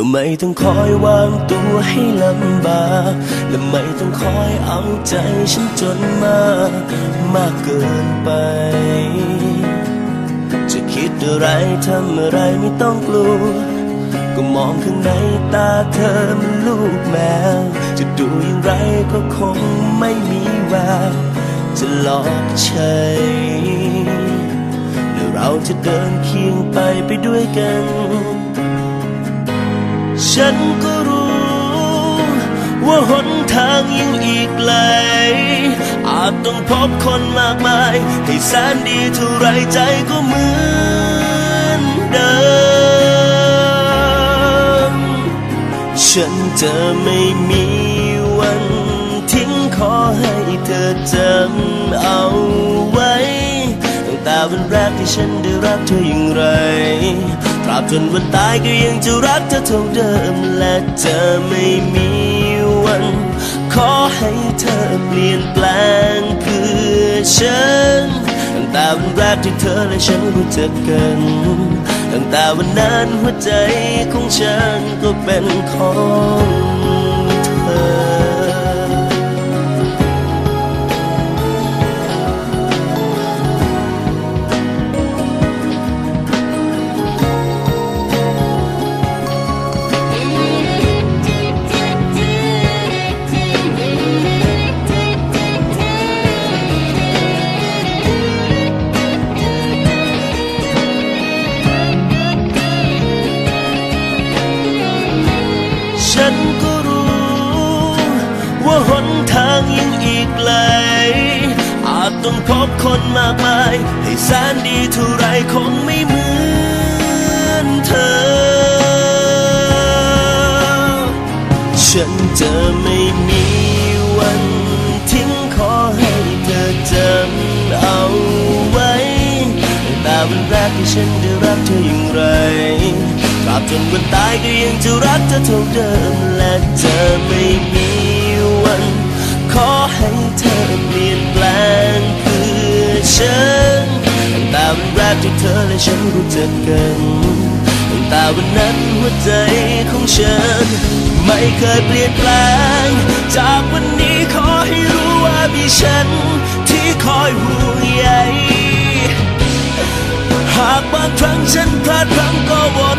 ธอไม่ต้องคอยวางตัวให้ลำบากและไม่ต้องคอยเอาใจฉันจนมากมากเกินไป จะคิดอะไรทำอะไรไม่ต้องกลัว ก็มองข้างในตาเธอมันลูกแมว จะดูอย่างไรก็คงไม่มีแววจะหลอกใช้และเราจะเดินเคียงไปไปด้วยกัน ฉันก็รู้ ว่าหนทางยังอีกไกล อาจต้องพบคนมากมายให้แสนดีเท่าไรใจก็เหมือนเดิม ฉันจะไม่มี วันแรกที่ฉันได้รักเธออย่างไร ตราบจนวันตายก็ยังจะรักเธอเท่าเดิม และจะไม่มีวัน ขอให้เธอเปลี่ยนแปลงเพื่อฉัน ตั้งแต่วันแรกที่เธอและฉันรู้จักกัน ตั้งแต่วันนั้นหัวใจของฉันก็เป็นของเธอ ฉันก็รู้ ว่าหนทางยังอีกไกล อาจต้องพบคนมากมาย ให้แสนดีเท่าไรคงไม่เหมือนเธอ ฉันจะไม่มีวันทิ้งขอให้เธอจำเอาไว้แต่วันแรกที่ฉันได้รักเธออย่างไร บจนวันตายก็ยังจะรักเธอเท่าเดิม และจะไม่มีวัน ขอให้เธอเปลี่ยนแปลงเพื่อฉันตั้งแต่วันแรกที่เธอและฉันรู้จักกันตั้งแต่วันนั้นหัวใจของฉัน ไม่เคยเปลี่ยนแปลง จากวันนี้ขอให้รู้ว่ามีฉัน ที่คอยห่วงใยหากบางครั้งฉันพลาดพลั้งก็วอน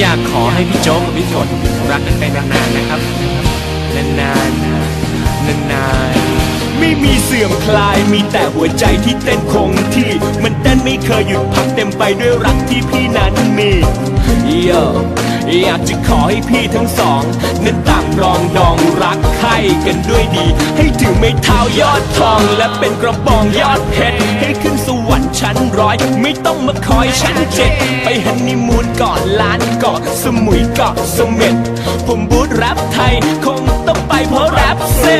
อยากขอให้พี่โจ๊กกับพี่ฝนรักกันไปนานๆนะครับ นานๆ นานๆ ไม่มีเสื่อมคลาย มีแต่หัวใจที่เต้นคงที่ มันเต้นไม่เคยหยุดพักเต็มไปด้วยรักที่พี่นั้นมีโยอยากจะขอให้พี่ทั้งสองนั้นต่างรองดองรักใครกันด้วยดี ให้ถือไม้เท้ายอดทองและเป็นกระบองยอดเพชรให้ ชั้นร้อย ไม่ต้องมาคอยชั้นเจ็ดไปฮันนีมูนก่อนล้านเกาะสมุยเกาะเสม็ดผมบูธแรปไทย คงต้องไปเพราะแรปเซ็